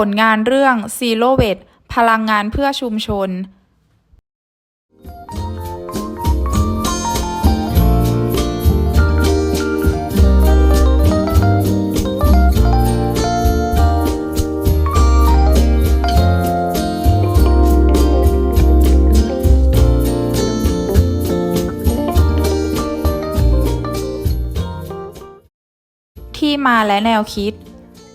ผลงานเรื่อง Zero Waste พลังงานเพื่อชุมชนที่มาและแนวคิด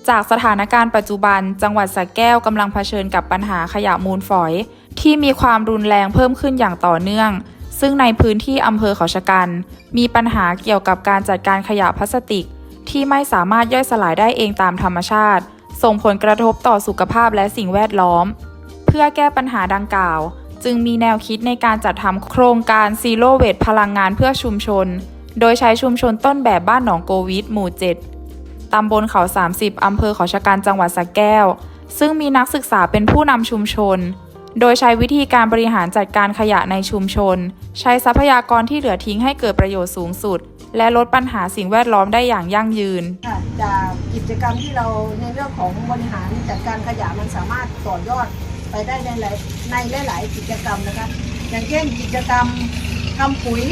จากสถานการณ์ปัจจุบัน จังหวัดสระแก้วกำลังเผชิญกับปัญหาขยะมูลฝอย ที่มีความรุนแรงเพิ่มขึ้นอย่างต่อเนื่อง ซึ่งในพื้นที่อำเภอเขาชะกัน มีปัญหาเกี่ยวกับการจัดการขยะพลาสติก ที่ไม่สามารถย่อยสลายได้เองตามธรรมชาติ ส่งผลกระทบต่อสุขภาพและสิ่งแวดล้อม เพื่อแก้ปัญหาดังกล่าว จึงมีแนวคิดในการจัดทำโครงการ Zero Waste พลังงานเพื่อชุมชน โดยใช้ชุมชนต้นแบบบ้านหนองโกวิดหมู่ 7 ตำบลเขา 30 อำเภอเขาชะกันจังหวัดสระแก้ว ซึ่งมีนักศึกษาเป็นผู้นำชุมชน โดยใช้วิธีการบริหารจัดการขยะในชุมชน ใช้ทรัพยากรที่เหลือทิ้งให้เกิดประโยชน์สูงสุด และลดปัญหาสิ่งแวดล้อมได้อย่างยั่งยืน ค่ะจากกิจกรรมที่เราในเรื่องของบริหารจัดการขยะมันสามารถต่อยอดไปได้ในหลายในหลาย ๆ กิจกรรมนะคะ อย่างเช่นกิจกรรมทำปุ๋ย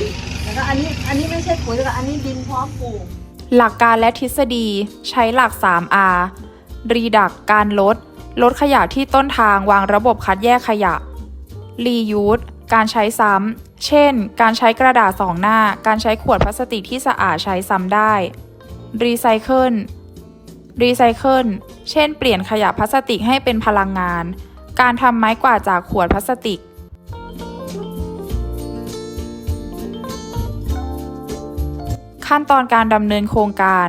นะคะอันนี้อันนี้ไม่ใช่ปุ๋ยนะคะอันนี้ดินพร้อมปลูก หลักการและทฤษฎีใช้หลัก 3R รีดักการลด ลดขยะที่ต้นทางวางระบบคัดแยกขยะรียูสการใช้ซ้ำ เช่น การใช้กระดาษสองหน้า การใช้ขวดพลาสติกที่สะอาดใช้ซ้ำได้รีไซเคิลรีไซเคิลเช่น เปลี่ยนขยะพลาสติกให้เป็นพลังงาน การทำไม้กวาดจากขวดพลาสติก ขั้นตอนการดำเนินโครงการ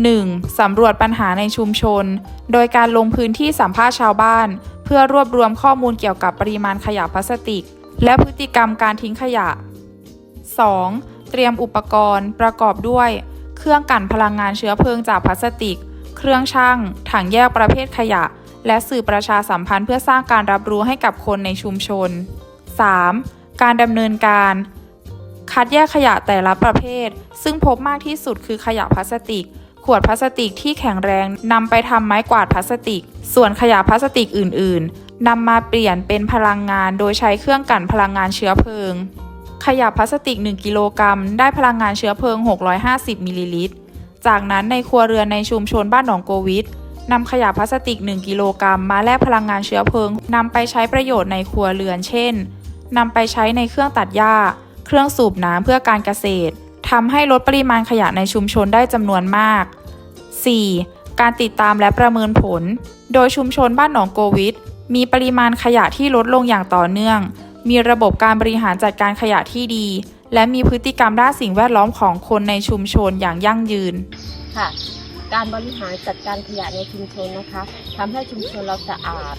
1. สำรวจปัญหาในชุมชน โดยการลงพื้นที่สัมภาษณ์ชาวบ้าน เพื่อรวบรวมข้อมูลเกี่ยวกับปริมาณขยะพลาสติก และพฤติกรรมการทิ้งขยะ 2. เตรียมอุปกรณ์ประกอบด้วย เครื่องกั่นพลังงานเชื้อเพลิงจากพลาสติก เครื่องช่างถังแยกประเภทขยะ และสื่อประชาสัมพันธ์เพื่อสร้างการรับรู้ให้กับคนในชุมชน 3. การดำเนินการ คัดแยกขยะแต่ละประเภท ซึ่งพบมากที่สุดคือขยะพลาสติก ขวดพลาสติกที่แข็งแรงนำไปทำไม้กวาดพลาสติก ส่วนขยะพลาสติกอื่น ๆนำมาเปลี่ยนเป็นพลังงานโดยใช้เครื่องกั่นพลังงานเชื้อเพลิง ขยะพลาสติก 1 กิโลกรัม ได้พลังงานเชื้อเพลิง 650 มิลลิลิตร จากนั้นในครัวเรือนในชุมชนบ้านหนองโกวิดนำขยะพลาสติก 1 กิโลกรัมมาแลกพลังงานเชื้อเพลิงนำไปใช้ประโยชน์ในครัวเรือน เช่นนำไปใช้ในเครื่องตัดหญ้า เครื่องสูบน้ำเพื่อการเกษตรทำให้ลดปริมาณขยะในชุมชนได้จำนวนมาก 4. การติดตามและประเมินผล โดยชุมชนบ้านหนองโกวิดมีปริมาณขยะที่ลดลงอย่างต่อเนื่อง มีระบบการบริหารจัดการขยะที่ดี และมีพฤติกรรมด้านสิ่งแวดล้อมของคนในชุมชนอย่างยั่งยืน ค่ะ การบริหารจัดการขยะในชุมชนนะคะทำให้ชุมชนเราสะอาด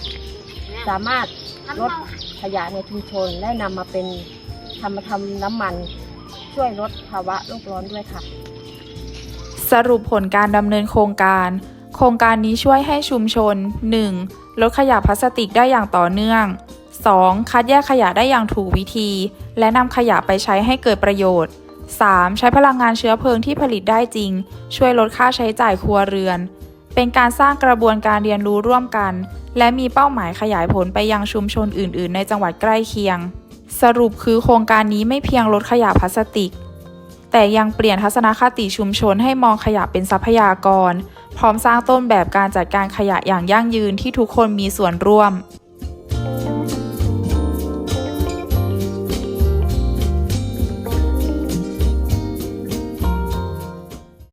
สามารถลดขยะในชุมชนและนำมาเป็น ทำมาทำน้ำมันช่วยลดภาวะโลกร้อนด้วยค่ะ สรุปผลการดำเนินโครงการ โครงการนี้ช่วยให้ชุมชน 1. ลดขยะพลาสติกได้อย่างต่อเนื่อง 2. คัดแยกขยะได้อย่างถูกวิธี และนำขยะไปใช้ให้เกิดประโยชน์ 3. ใช้พลังงานเชื้อเพลิงที่ผลิตได้จริง ช่วยลดค่าใช้จ่ายครัวเรือน เป็นการสร้างกระบวนการเรียนรู้ร่วมกัน และมีเป้าหมายขยายผลไปยังชุมชนอื่น ๆ ในจังหวัดใกล้เคียง สรุปคือโครงการนี้ไม่เพียงลดขยะพลาสติก แต่ยังเปลี่ยนทัศนคติชุมชนให้มองขยะเป็นทรัพยากร พร้อมสร้างต้นแบบการจัดการขยะอย่างยั่งยืนที่ทุกคนมีส่วนร่วม